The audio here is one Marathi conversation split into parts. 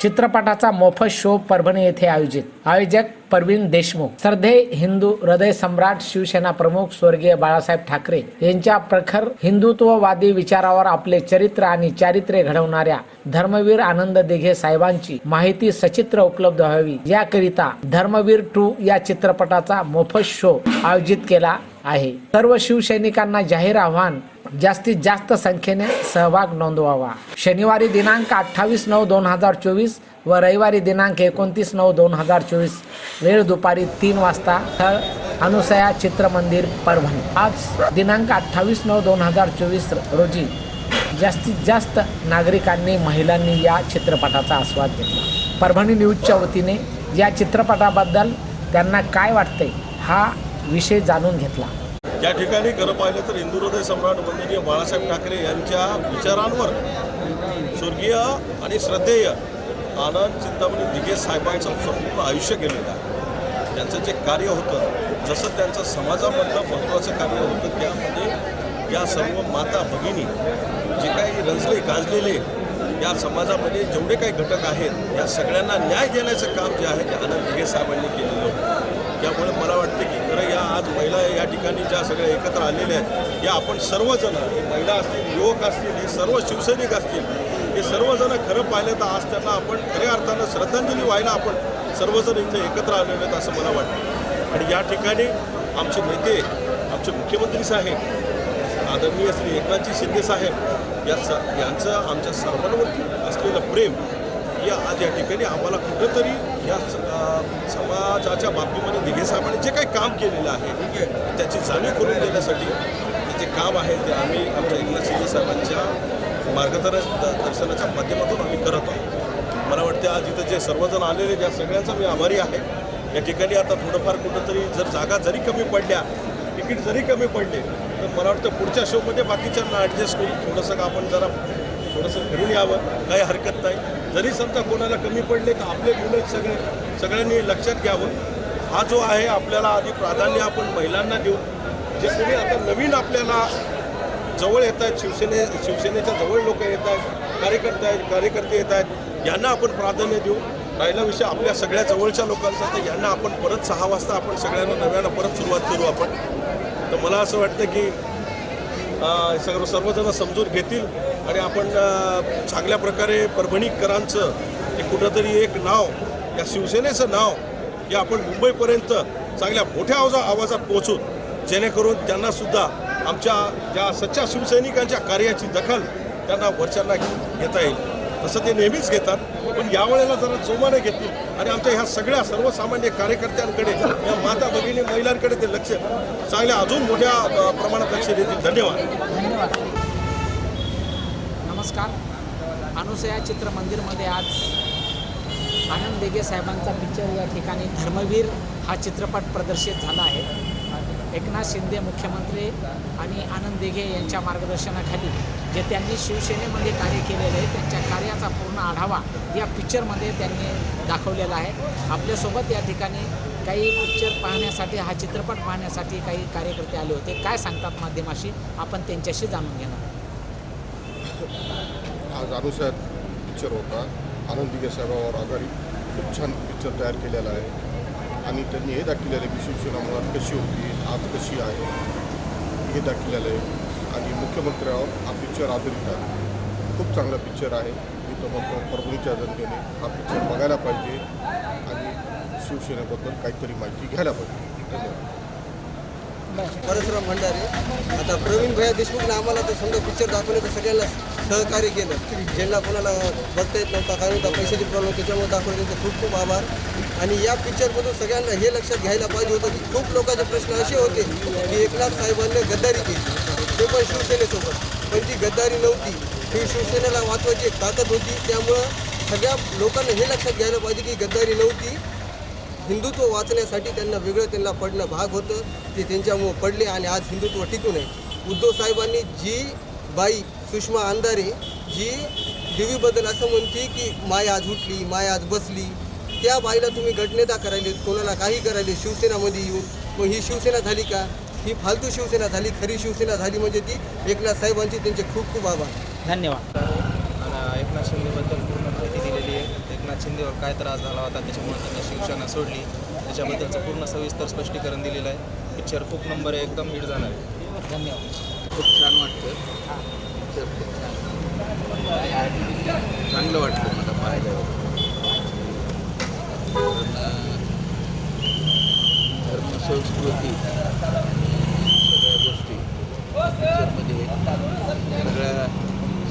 चित्रपटाचा मोफत शो परभणी येथे आयोजित. आयोजक परवीन देशमुख श्रद्धे हिंदू हृदय सम्राट शिवसेना प्रमुख स्वर्गीय बाळासाहेब ठाकरे यांच्या प्रखर हिंदुत्ववादी विचारावर आपले चरित्र आणि चारित्र्य घडवणाऱ्या धर्मवीर आनंद दिघे साहेबांची माहिती सचित्र उपलब्ध व्हावी. याकरिता धर्मवीर टू या चित्रपटाचा मोफत शो आयोजित केला आहे. सर्व शिवसैनिकांना जाहीर आव्हान जास्तीत जास्त संख्येने सहभाग नोंदवावा. शनिवारी दिनांक अठ्ठावीस नऊ दोन हजार चोवीस व रविवारी दिनांक एकोणतीस नऊ दोन हजार चोवीस वेळ दुपारी तीन वाजता स्थळ अनुसया चित्रमंदिर परभणी. आज दिनांक अठ्ठावीस नऊ दोन हजार चोवीस रोजी जास्तीत जास्त नागरिकांनी महिलांनी या चित्रपटाचा आस्वाद घेतला. परभणी न्यूजच्या वतीने या चित्रपटाबद्दल त्यांना काय वाटते हा विषय जाणून घेतला. या ठिकाणी खरं पाहिलं तर हिंदू हृदय सम्राट वंदनीय बाळासाहेब ठाकरे यांच्या विचारांवर स्वर्गीय आणि श्रद्धेय आनंद चिंतामणी दिघे साहेबांचं संपूर्ण आयुष्य गेलेलं आहे. त्यांचं जे कार्य होतं जसं त्यांचं समाजामधलं महत्त्वाचं कार्य होतं त्यामध्ये या सर्व माता भगिनी जे काही रंजले गाजलेले या समाजामध्ये जेवढे काही घटक आहेत या सगळ्यांना न्याय देण्याचं काम जे आहे ते आनंद दिघे साहेबांनी केलेलं होतं. त्यामुळे मला वाटतं की खरं या आज महिला या ठिकाणी ज्या सगळ्या एकत्र आलेल्या आहेत या आपण सर्वजण हे महिला असतील युवक असतील हे सर्व शिवसैनिक असतील हे सर्वजण खरं पाहिलं तर आज त्यांना आपण खऱ्या अर्थानं श्रद्धांजली व्हायला आपण सर्वजण इथे एकत्र आलेले आहेत असं मला वाटतं. आणि या ठिकाणी आमचे नेते आमचे मुख्यमंत्री साहेब आदरणीय श्री एकनाथजी शिंदे साहेब या स यांचं आमच्या सर्वांवरती असलेलं प्रेम या आज या ठिकाणी आम्हाला कुठंतरी या स- समाजाच्या बाबतीमध्ये दिघे साहेबांनी जे काही काम केलेलं आहे त्याची जाणीव करून देण्यासाठी ते जे काम आहे ते आम्ही आमच्या एकनाथ शिंदे साहेबांच्या मार्गदर्शन दर्शनाच्या माध्यमातून आम्ही करत आहोत. मला वाटतं आज इथं जे सर्वजण आलेले त्या सगळ्यांचा मी आभारी आहे या ठिकाणी आता थोडंफार कुठंतरी जर जागा जरी कमी पडल्या तिकीट जरी कमी पडले तर मला वाटतं पुढच्या शोमध्ये बाकीच्यांना ॲडजस्ट करून थोडंसं आपण जरा थोडंसं फिरून यावं काही हरकत नाही. जरी समजा कोणाला कमी पडले तर आपले मुलं सगळे सगळ्यांनी लक्षात घ्यावं. हा जो आहे आपल्याला आधी प्राधान्य आपण महिलांना देऊ. जे कोणी आता नवीन आपल्याला जवळ येत आहेत शिवसेने शिवसेनेच्या जवळ लोक येत आहेत कार्यकर्ते आहेत कार्यकर्ते येत आहेत यांना आपण प्राधान्य देऊ. राहिला विषय आपल्या सगळ्या जवळच्या लोकांचा तर यांना आपण परत सहा वाजता आपण सगळ्यांना नव्यानं परत सुरुवात करू आपण. तर मला असं वाटतं की सर्व सर्वजण समजून घेतील आणि आपण चांगल्या प्रकारे परभणीकरांचं एक कुठंतरी एक नाव या शिवसेनेचं नाव या आपण मुंबईपर्यंत चांगल्या मोठ्या आवाजा आवाजात पोहोचून जेणेकरून त्यांनासुद्धा आमच्या ज्या सच्च्या शिवसैनिकांच्या कार्याची दखल त्यांना वरच्यांना घेता येईल. तसं ते नेहमीच घेतात पण यावेळेला जरा जोमाने घेतील. आणि आमच्या ह्या सगळ्या सर्वसामान्य कार्यकर्त्यांकडे या माता भगिनी महिलांकडे ते लक्ष चांगल्या अजून मोठ्या प्रमाणात लक्ष देतील. धन्यवाद. धन्यवाद नमस्कार. अनुसया चित्रमंदिरमध्ये आज आनंद देगे साहेबांचा पिक्चर या ठिकाणी धर्मवीर हा चित्रपट प्रदर्शित झाला आहे. एकनाथ शिंदे मुख्यमंत्री आणि आनंद दिघे यांच्या मार्गदर्शनाखाली जे त्यांनी शिवसेनेमध्ये कार्य केलेलं आहे त्यांच्या कार्याचा पूर्ण आढावा या पिक्चरमध्ये त्यांनी दाखवलेला आहे. आपल्यासोबत या ठिकाणी काही पिक्चर पाहण्यासाठी हा चित्रपट पाहण्यासाठी काही कार्यकर्ते आले होते. काय सांगतात माध्यमाशी? आपण त्यांच्याशी जाणून घेणार आज अनुसार पिक्चर होता. आनंद दिघे साहेबावर आधारित खूप छान पिक्चर तयार केलेला आहे. आणि त्यांनी हे दाखवलेलं आहे की शिवसेना मुळात कशी होती आज कशी आहे हे दाखवलेलं आहे. आणि मुख्यमंत्र्यावर हा पिक्चर आधारित आहे. खूप चांगला पिक्चर आहे. मी तर म्हणतो परभणीच्या जनतेने हा पिक्चर बघायला पाहिजे. आणि शिवसेनेबद्दल काहीतरी माहिती घ्यायला पाहिजे. धन्यवाद. परशुराम भंडारे. आता प्रवीण भैया देशमुखने आम्हाला तर समजा पिक्चर दाखवण्याचं सगळ्यांना सहकार्य केलं. ज्यांना कोणाला बघता येत नव्हता कारण होता पैशाची प्रॉब्लेम त्याच्यामुळे दाखवलं त्यांचे खूप खूप आभार. आणि या पिक्चरमधून सगळ्यांना हे लक्षात घ्यायला पाहिजे होतं की खूप लोकांचे प्रश्न असे होते की एकनाथ साहेबांनी गद्दारी केली. ते पण शिवसेनेसोबत. पण ती गद्दारी नव्हती. ही शिवसेनेला वाचवायची ताकद होती. त्यामुळं सगळ्या लोकांना हे लक्षात घ्यायला पाहिजे की गद्दारी नव्हती. हिंदुत्व वाचण्यासाठी त्यांना वेगळं त्यांना पडणं भाग होतं ते त्यांच्यामुळं पडले आणि आज हिंदुत्व टिकून आहे. उद्धव साहेबांनी जी बाई सुषमा अंधारे जी देवीबद्दल असं म्हणते की माय आज उठली माय आज बसली त्या बाईला तुम्ही गटनेता करायले कोणाला काही करायले शिवसेनामध्ये येऊन. मग ही शिवसेना झाली का? ही फालतू शिवसेना झाली खरी शिवसेना झाली म्हणजे ती एकनाथ साहेबांची त्यांचे खूप खूप आभार. धन्यवाद. एकनाथ शिंदेबद्दल पूर्ण माहिती दिलेली आहे. एकनाथ शिंदेवर काय त्रास झाला होता त्याच्यामुळे त्यांनी शिवसेना सोडली. त्याच्याबद्दलचं पूर्ण सविस्तर स्पष्टीकरण दिलेलं आहे. पिक्चर खूप नंबर आहे एकदम हिट जाणार आहे धन्यवाद. खूप छान वाटतं चांगलं वाटलं मला धर्म संस्कृती सगळ्या गोष्टी पिक्चरमध्ये सगळ्या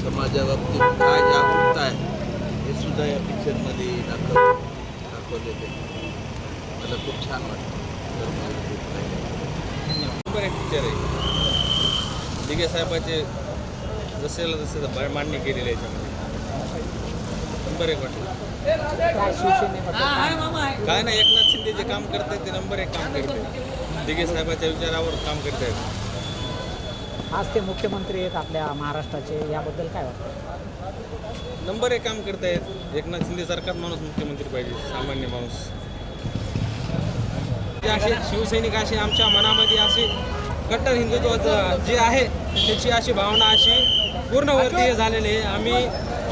समाजाबाबतीत काय जागरूकता आहे सुद्धा या पिक्चरमध्ये दाखव दाखवलेलं मला खूप छान वाटतं एक पिक्चर आहे. दिघे साहेबाचे जसेला जसे मांडणी केलेली आहे याच्यामध्ये. नंबर एक वाटलं. काय नाही एकनाथ शिंदे जे काम करतात ते नंबर एक काम करते दिघे साहेबाच्या विचारावर काम करतायत आज ते मुख्यमंत्री आहेत आपल्या महाराष्ट्राचे. याबद्दल काय वाटतं? नंबर एक काम करतायत एकनाथ शिंदे सरकार माणूस मुख्यमंत्री पाहिजे सामान्य माणूस. ते असे शिवसैनिक असे आमच्या मनामध्ये असे कट्टर हिंदुत्व जे आहे त्याची अशी भावना अशी पूर्ण वर्तीय झालेली आहे. आम्ही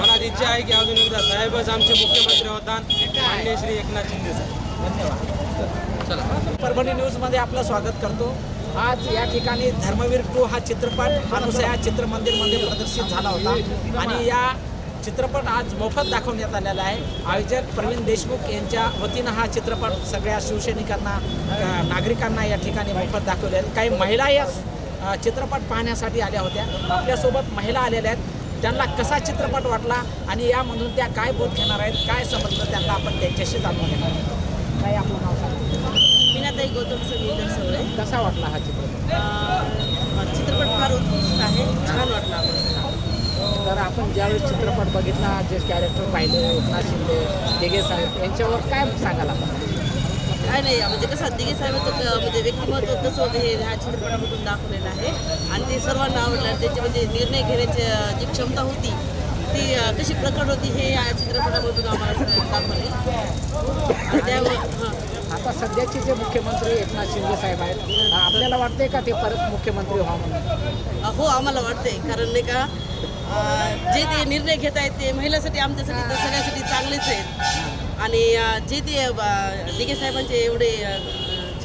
मनात इच्छा आहे की अजून एकदा साहेबच आमचे मुख्यमंत्री होतात. माननीय श्री एकनाथ शिंदे साहेब. चला. परभणी न्यूजमध्ये आपलं स्वागत करतो. आज या ठिकाणी धर्मवीर टू हा चित्रपट अनुसया चित्रमंदिरमध्ये प्रदर्शित झाला होता. आणि या चित्रपट आज मोफत दाखवण्यात आलेला आहे. आयोजक प्रवीण देशमुख यांच्या वतीनं हा चित्रपट सगळ्या शिवसैनिकांना नागरिकांना या ठिकाणी मोफत दाखवले आहेत. काही महिला या चित्रपट पाहण्यासाठी आल्या होत्या. आपल्यासोबत महिला आलेल्या आहेत. त्यांना कसा चित्रपट वाटला आणि यामधून त्या काय बोध घेणार आहेत काय समजलं त्यांना आपण त्यांच्याशी जाणून घेणार आहोत. काय आपलं नाव सांगा? मीनाताई गौतम समीर सवळे कसा वाटला हा चित्रपट? चित्रपट फार उत्कृष्ट आहे. छान वाटला तर आपण ज्यावेळेस चित्रपट बघितला जे कॅरेक्टर पाहिले एकनाथ शिंदे दिघे साहेब यांच्यावर काय सांगाल आपण? काय नाही म्हणजे कसं दिघे साहेबाचं म्हणजे व्यक्तिमत्व कसं होतं हे ह्या चित्रपटामधून दाखवलेलं आहे. आणि ते सर्वांना आवडलं त्याची म्हणजे निर्णय घेण्याची जी क्षमता होती ती कशी प्रकट होती हे या चित्रपटामधून आम्हाला दाखवले. आता सध्याचे जे मुख्यमंत्री एकनाथ शिंदे साहेब आहेत आपल्याला वाटते का ते परत मुख्यमंत्री व्हा म्हणून? हो आम्हाला वाटतंय. कारण नाही का जे ते निर्णय घेत आहेत ते महिलासाठी आमच्यासाठी तर सगळ्यासाठी चांगलेच आहेत. आणि जे ते दिघे साहेबांचे एवढे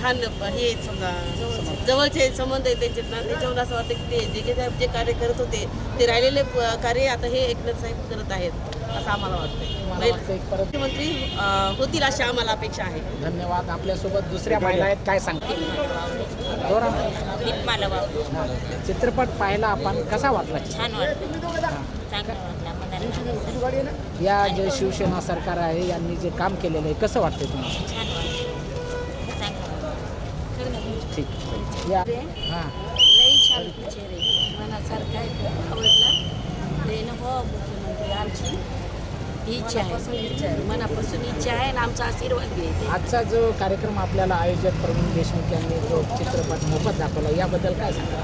छान हे समजा जवळचे संबंध आहेत त्यांचे त्याच्यावर असं वाटतं की ते दिघे साहेब जे कार्य करत होते ते राहिलेले कार्य आता हे एकनाथ साहेब करत आहेत असं आम्हाला वाटतंय. परत मुख्यमंत्री होतील अशी आम्हाला अपेक्षा आहे. धन्यवाद. आपल्यासोबत दुसऱ्या महिला आहेत काय सांगतील हा. चित्रपट पाहिला आपण. कसा वाटला? छान वाटलं. चांगलं वाटलं. मनाला या जे शिवसेना सरकार आहे यांनी जे काम केलेलं आहे कसं वाटतं तुम्हाला? ठीक या हां लई छान पिक्चर आहे मनासारखा आहे आवडला देणं हो मुख्यमंत्री आमची ही इच्छा आहे मनापासून इच्छा आहे आणि आमचा आशीर्वाद घ्यायचे आजचा जो कार्यक्रम आपल्याला आयोजक प्रवीण देशमुख यांनी जो चित्रपट मोफत दाखवला याबद्दल काय सांगा?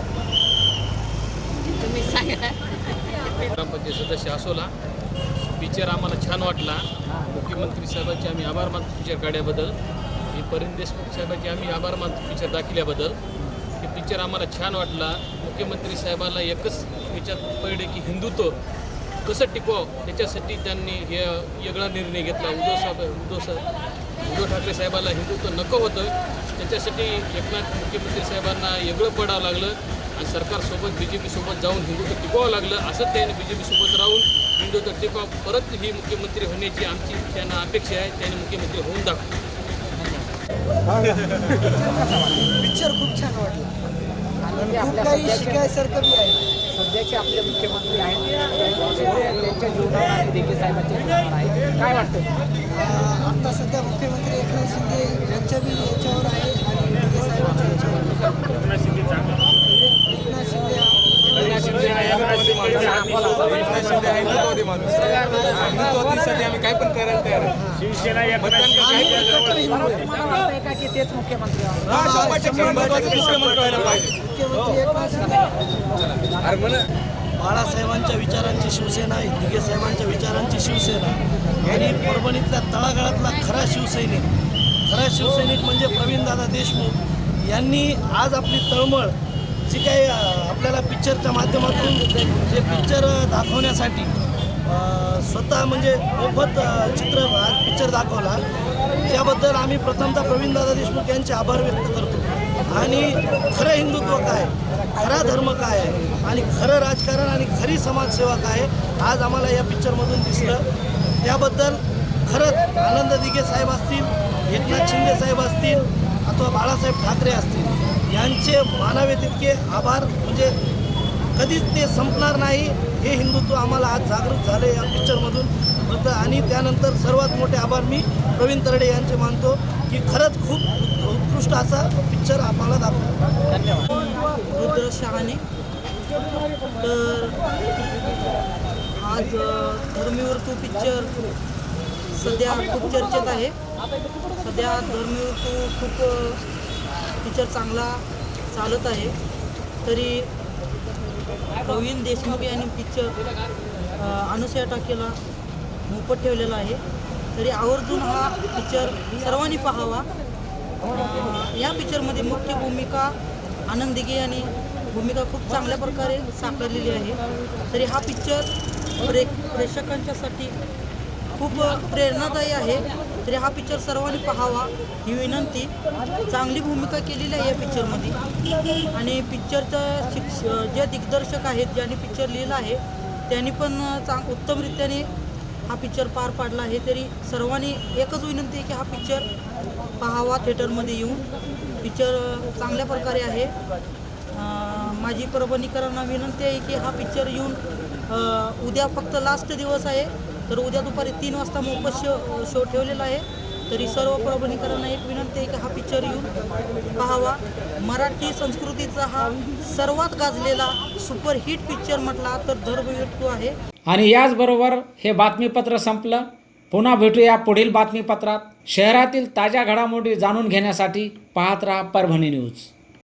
तुम्ही सांगा. ग्रामपंचायत सदस्य असोला पिक्चर आम्हाला छान वाटला. मुख्यमंत्री साहेबांचे आम्ही आभार मानतो पिक्चर काढल्याबद्दल हे परिण देशमुख साहेबांचे आम्ही आभार मानतो पिक्चर दाखिल्याबद्दल. हे पिक्चर आम्हाला छान वाटला. मुख्यमंत्री साहेबाला एकच ह्याच्यात पडले की हिंदुत्व कसं टिकवावं? त्याच्यासाठी त्यांनी हे वेगळा निर्णय घेतला. उद्धव साहेब उद्धव साहेब उद्धव ठाकरे साहेबाला हिंदुत्व नको होतं. त्याच्यासाठी एकनाथ मुख्यमंत्री साहेबांना वेगळं पडावं लागलं आणि सरकारसोबत बी जे पीसोबत जाऊन हिंदुत्व टिकवावं लागलं. असं त्यांनी बी जे पीसोबत राहून हिंदुत्व टिकवा परत ही मुख्यमंत्री होण्याची आमची त्यांना अपेक्षा आहे. त्यांनी मुख्यमंत्री होऊन दाखवली पिक्चर खूप छान वाटला. खूप काही शिकायसारखं बी आहे. सध्याचे आपले मुख्यमंत्री आहेत. त्यांच्या जीवनावर आणि दिघे साहेबांच्या जीवनावर आहे काय वाटतं आता सध्या मुख्यमंत्री एकनाथ शिंदे यांच्या बी याच्यावर आहे आणि दिघे साहेबांच्या याच्यावर. एकनाथ शिंदे हा मला वाटतंय का की तेच एकनाथ शिंदे बाळासाहेबांच्या विचारांची शिवसेना दिघे साहेबांच्या विचारांची शिवसेना. आणि परभणीतल्या तळागाळातला खरा शिवसैनिक खरा शिवसैनिक म्हणजे प्रवीणदादा देशमुख. यांनी आज आपली तळमळ जी काही आपल्याला पिक्चरच्या माध्यमातून जे पिक्चर दाखवण्यासाठी स्वतः म्हणजे मोफत चित्र पिक्चर दाखवला. त्याबद्दल आम्ही प्रथमतः प्रवीणदादा देशमुख यांचे आभार व्यक्त करतो. आणि खरं हिंदुत्व काय? खरा धर्म काय? आहे आणि खरं राजकारण आणि खरी समाजसेवा काय? आहे आज आम्हाला या पिक्चरमधून दिसलं. त्याबद्दल खरंच आनंद दिघे साहेब असतील एकनाथ शिंदे साहेब असतील अथवा बाळासाहेब ठाकरे असतील यांचे मानावे तितके आभार म्हणजे कधीच ते संपणार नाही. हे हिंदुत्व आम्हाला आज जागृत झाले या पिक्चरमधून होतं आणि त्यानंतर सर्वात मोठे आभार मी प्रवीण तरडे यांचे मानतो की खरंच खूप उत्कृष्ट असा पिक्चर आम्हाला दाखवतो रुद्र शहाणे. तर आज धर्मीवर तू पिक्चर सध्या खूप चर्चेत आहे. सध्या धर्मीवर तू खूप पिक्चर चांगला चालत आहे. तरी प्रवीण देशमुख यांनी पिक्चर अनुसया टाकेला मोफत ठेवलेला आहे. तरी आवर्जून हा पिक्चर सर्वांनी पाहावा. या पिक्चरमध्ये मुख्य भूमिका आनंद दिघे यांनी भूमिका खूप चांगल्या प्रकारे साकारलेली आहे. तरी हा पिक्चर प्रे प्रेक्षकांच्यासाठी खूप प्रेरणादायी आहे. तरी हा पिक्चर सर्वांनी पाहावा ही विनंती. चांगली भूमिका केलेली आहे या पिक्चरमध्ये आणि पिक्चरचं शिक्ष जे दिग्दर्शक आहेत ज्यांनी पिक्चर लिहिलं आहे त्यांनी पण चांग उत्तमरित्याने हा पिक्चर पार पाडला आहे. तरी सर्वांनी एकच विनंती आहे की हा पिक्चर पाहावा थिएटरमध्ये येऊन. पिक्चर चांगल्या प्रकारे आहे. माझी परभणीकरांना विनंती आहे की हा पिक्चर येऊन उद्या फक्त लास्ट दिवस आहे. तर उद्या दुपारी तीन वाजता मोफत शो शो ठेवलेला आहे. तरी सर्व परभणीकरांना एक विनंती आहे की हा पिक्चर येऊन पाहावा. मराठी संस्कृतीचा हा सर्वात गाजलेला सुपरहिट पिक्चर म्हटला तर धर्मवीर टू आहे. आणि याचबरोबर हे बातमीपत्र संपलं. पुन्हा भेटूया पुढील बातमीपत्रात. शहरातील ताज्या घडामोडी जाणून घेण्यासाठी पाहत राहा परभणी न्यूज.